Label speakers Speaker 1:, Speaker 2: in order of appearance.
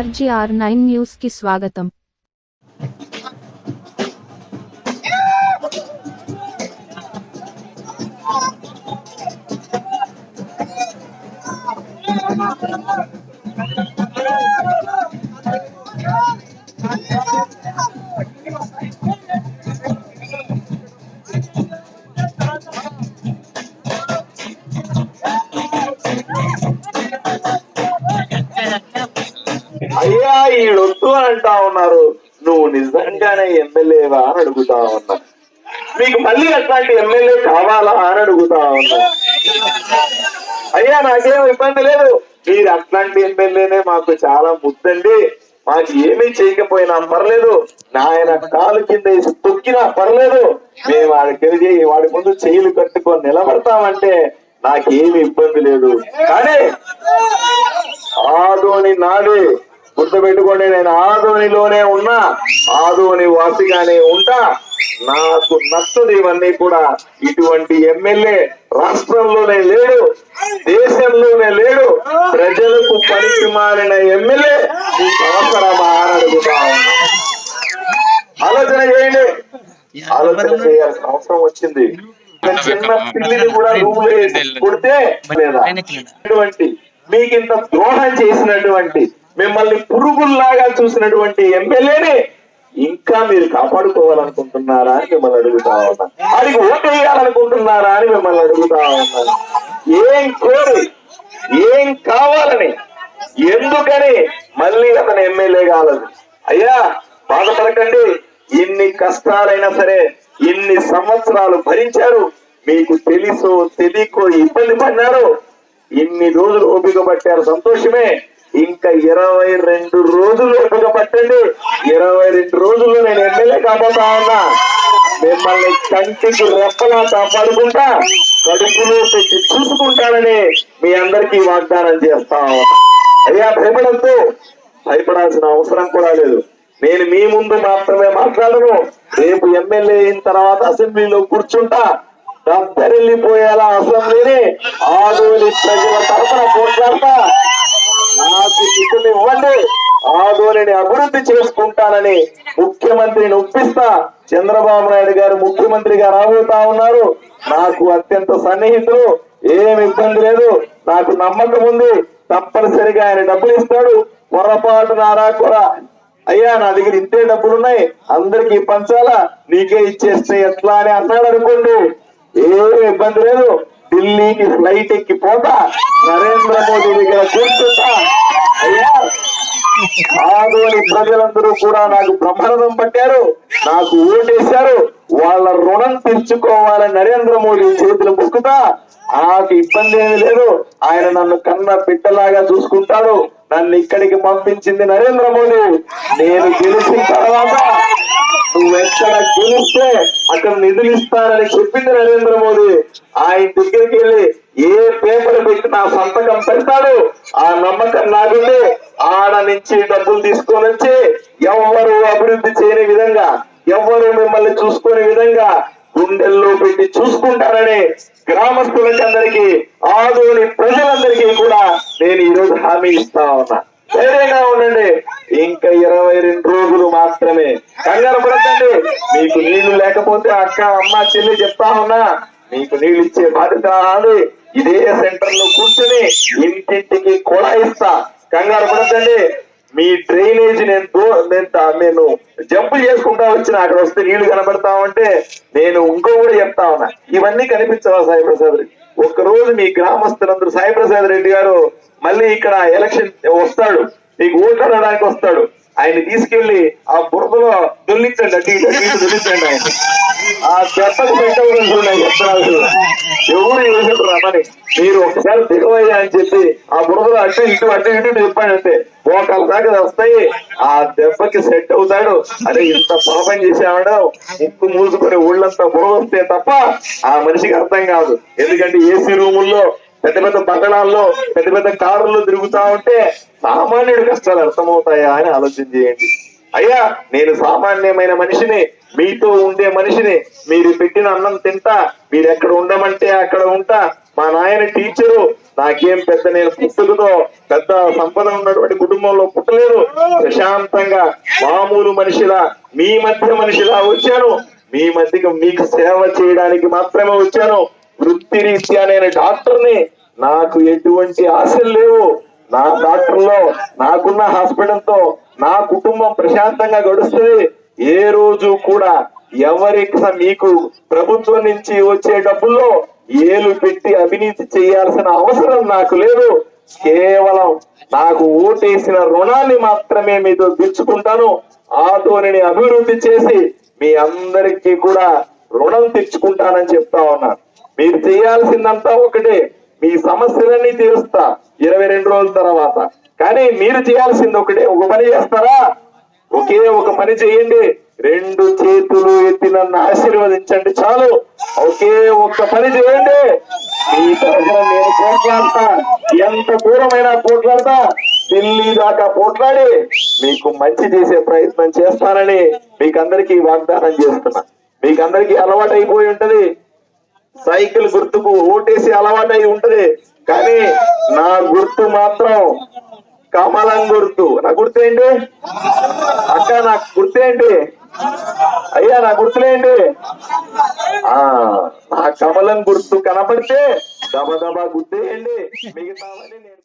Speaker 1: RGR nine news కి స్వాగతం
Speaker 2: అని అంటా ఉన్నారు. నువ్వు నిజంగానే ఎమ్మెల్యేవా అని అడుగుతా ఉన్నా. మీకు మళ్ళీ అట్లాంటి ఎమ్మెల్యే కావాలా అని అడుగుతా ఉన్నా. అయ్యా నాకేం ఇబ్బంది లేదు. మీరు అట్లాంటి ఎమ్మెల్యేనే మాకు చాలా ముద్దండి. మాకు ఏమీ చేయకపోయినా పర్లేదు. నాయన కాలు కింద వేసి తొక్కినా పర్లేదు. మేము వాడికి వాడి ముందు చెయ్యిలు కట్టుకొని నిలబడతామంటే నాకేమి ఇబ్బంది లేదు. కానీ ఆదోని నాడే గుర్తుపెట్టుకోండి నేను ఆదోనిలోనే ఉన్నా ఆదోని వాసిగానే ఉంటా. నాకు నచ్చదు ఇవన్నీ కూడా. ఇటువంటి ఎమ్మెల్యే రాష్ట్రంలోనే లేడు దేశంలోనే లేడు ప్రజలకు పనికి మారిన ఎమ్మెల్యే అవసరమా అని అడుగుతా ఉన్నా. ఆలోచన చేయండి. ఆలోచన చేయాల్సిన అవసరం వచ్చింది. చిన్న పిల్లిని కూడా రూమ్ వేసి కొడితే లేదా? మీకు ఇంత ద్రోహం చేసినటువంటి మిమ్మల్ని పురుగుల్లాగా చూసినటువంటి ఎమ్మెల్యేని ఇంకా మీరు కాపాడుకోవాలనుకుంటున్నారా అని మిమ్మల్ని అడుగుతా ఉన్నా. వారికి ఓటు వేయాలనుకుంటున్నారా అని మిమ్మల్ని అడుగుతా ఉన్నాను ఏం కోరి ఏం కావాలని ఎందుకని మళ్ళీ అతను ఎమ్మెల్యే కాలదు. అయ్యా బాధపడకండి. ఎన్ని కష్టాలైనా సరే ఎన్ని సంవత్సరాలు భరించారు. మీకు తెలుసో తెలియకో ఇబ్బంది పడినారు ఇన్ని రోజులు ఓపిక పట్టారు. సంతోషమే. ఇంకా ఇరవై రెండు రోజులు ఓపిక పట్టండి ఇరవై రెండు రోజులు నేను ఎమ్మెల్యే కాబోతా ఉన్నా. మిమ్మల్ని కంటికి రెప్పలా కాపాడుకుంటా కడుపులో పెట్టి చూసుకుంటానని మీ అందరికీ వాగ్దానం చేస్తా అయ్యా భయపడద్దు. భయపడాల్సిన అవసరం కూడా లేదు. నేను మీ ముందు మాత్రమే మాట్లాడను. రేపు ఎమ్మెల్యే అయిన తర్వాత అసెంబ్లీలో కూర్చుంటా. దద్దరిల్లిపోయేలా అసెంబ్లీని ఆదోని ప్రజల తరఫున పోట్లాడతా నాకు నిధులు ఇవ్వండి ఆదోనిని అభివృద్ధి చేసుకుంటానని ముఖ్యమంత్రిని ఒప్పిస్తా. చంద్రబాబు నాయుడు గారు ముఖ్యమంత్రిగా రాబోతా ఉన్నారు. నాకు అత్యంత సన్నిహితులు ఏమి ఇబ్బంది లేదు. నాకు నమ్మకం ఉంది. తప్పనిసరిగా ఆయన డబ్బులు ఇస్తాడు. పొరపాటు కూడా. అయ్యా నా దగ్గర ఇంతే డబ్బులు ఉన్నాయి అందరికి పంచాలా? నీకే ఇచ్చేస్తే ఎట్లా అని అన్నాడు అనుకోండి. ఏం ఇబ్బంది లేదు. ఢిల్లీకి ఫ్లైట్ ఎక్కి పోతా నరేంద్ర మోదీ దగ్గర కూర్చుంటా అయ్యా ఆదోని ప్రజలందరూ కూడా నాకు బ్రహ్మరథం పట్టారు నాకు ఓటేశారు వాళ్ళ రుణం తీర్చుకోవాలని నరేంద్ర మోడీ చేతులు ముక్కుతా. నాకు ఇబ్బంది ఏమీ లేదు ఆయన నన్ను కన్న బిడ్డలాగా చూసుకుంటాడు నన్ను ఇక్కడికి పంపించింది నరేంద్ర మోడీ నేను గెలిచిన తర్వాత నువ్వు ఎక్కడ గెలిస్తే అక్కడ నిధులు ఇస్తానని చెప్పింది నరేంద్ర మోదీ. ఆయన దగ్గరికి వెళ్ళి ఏ పేపర్ పెట్టి నా సంతకం పెడతాడు? ఆ నమ్మకం నాకుంది. ఆడ నుంచి డబ్బులు తీసుకొని వచ్చి ఎవరు అభివృద్ధి చేయని విధంగా ఎవరు మిమ్మల్ని చూసుకునే విధంగా గుండెల్లో పెట్టి చూసుకుంటారని గ్రామస్తులకి అందరికీ ఆదోని ప్రజలందరికీ కూడా నేను ఈ రోజు హామీ ఇస్తా ఉన్నా. ధైర్యంగా ఉండండి. ఇంకా ఇరవై రెండు రోజులు మాత్రమే. కంగారు పడకండి. మీకు నీళ్ళు లేకపోతే అక్క అమ్మ చెల్లి చెప్తా ఉన్నా మీకు నీళ్ళు ఇచ్చే బాధ్యత అది ఇదే సెంటర్లో కూర్చొని ఇంటింటికి కొడాయిస్తా కంగారు పడకండి. మీ డ్రైనేజ్ నేను నేను జంపు జంప్ చేసుకుంటా వచ్చిన. అక్కడ వస్తే నీళ్ళు కనబడతా ఉంటే నేను ఇంకో కూడా చెప్తా ఉన్నా. ఇవన్నీ కనిపించవా సాయి ప్రసాద్ రెడ్డి ఒక్క రోజు మీ గ్రామస్తులందరూ సాయి ప్రసాద్ రెడ్డి గారు మళ్ళీ ఇక్కడ ఎలక్షన్ వస్తాడు. మీకు ఓట్లు అడగడానికి వస్తాడు. ఆయన తీసుకెళ్ళి ఆ బురదలో దొల్లించండి అటు దుల్లించండి దొల్లించండి ఆయన ఆ దెబ్బకి పెట్టకూడదు చూడండి ఎవరు చేసారు రమ్మని మీరు ఒకసారి దిగవయ్యా అని చెప్పి ఆ బురదలో అటు ఇటు అటు ఇటు చెప్పాడంటే అంటే మోకాల దాకా వస్తాయి. ఆ దెబ్బకి సెట్ అవుతాడు. అరే ఇంత పాపం చేసేవాడు. ముక్కు మూసుకొని ఊళ్ళంతా బురద వస్తే తప్ప ఆ మనిషికి అర్థం కాదు. ఎందుకంటే ఏసీ రూముల్లో పెద్ద పెద్ద బంగళాల్లో పెద్ద పెద్ద కారుల్లో తిరుగుతా ఉంటే సామాన్యుడి కష్టాలు అర్థమవుతాయా అని ఆలోచన చేయండి. అయ్యా నేను సామాన్యమైన మనిషిని మీతో ఉండే మనిషిని మీరు పెట్టిన అన్నం తింటా మీరు ఎక్కడ ఉండమంటే అక్కడ ఉంటా. మా నాయన టీచరు నాకేం పెద్ద నేను పుట్టుకతో పెద్ద సంపద ఉన్నటువంటి కుటుంబంలో పుట్టలేదు. ప్రశాంతంగా మామూలు మనిషిలా మీ మధ్య మనిషిలా వచ్చాను. మీ మధ్యకి మీకు సేవ చేయడానికి మాత్రమే వచ్చాను. వృత్తి రీత్యా నేను డాక్టర్ని. నాకు ఎటువంటి ఆశలు లేవు. నా డాక్టర్లో నాకున్న హాస్పిటల్తో నా కుటుంబం ప్రశాంతంగా గడుస్తుంది. ఏ రోజు కూడా ఎవరికి మీకు ప్రభుత్వం నుంచి వచ్చే డబ్బుల్లో ఏలు పెట్టి అవినీతి చేయాల్సిన అవసరం నాకు లేదు. కేవలం నాకు ఓటేసిన రుణాన్ని మాత్రమే మీతో తెచ్చుకుంటాను. ధోరణిని అభివృద్ధి చేసి మీ అందరికీ కూడా రుణం తెచ్చుకుంటానని చెప్తా ఉన్నాను. మీరు చేయాల్సిందంతా ఒకటే. మీ సమస్యలన్నీ తీరుస్తా. ఇరవై రెండు రోజుల తర్వాత. కానీ మీరు చేయాల్సింది ఒకటే. ఒక పని చేస్తారా? ఒకే ఒక పని చేయండి. రెండు చేతులు ఎత్తి నన్ను ఆశీర్వదించండి. చాలు. ఒకే ఒక్క పని చేయండి. మీ తరఫున నేను పోట్లాడతా. ఎంత దూరమైనా పోట్లాడతా. ఢిల్లీ దాకా పోట్లాడి మీకు మంచి చేసే ప్రయత్నం చేస్తానని మీకు అందరికీ వాగ్దానం చేస్తున్నా. మీకు అందరికీ అలవాటు అయిపోయి ఉంటది. సైకిల్ గుర్తుకు ఓటేసి అలవాటు అయి ఉంటది. కానీ నా గుర్తు మాత్రం కమలం గుర్తు నా గుర్తు అక్క నా గుర్తేంటి అయ్యా నా గుర్తులేండి? ఆ నా కమలం గుర్తు కనపడితే దబ దబా గుర్తేయండి మిగతావన్నీ నేను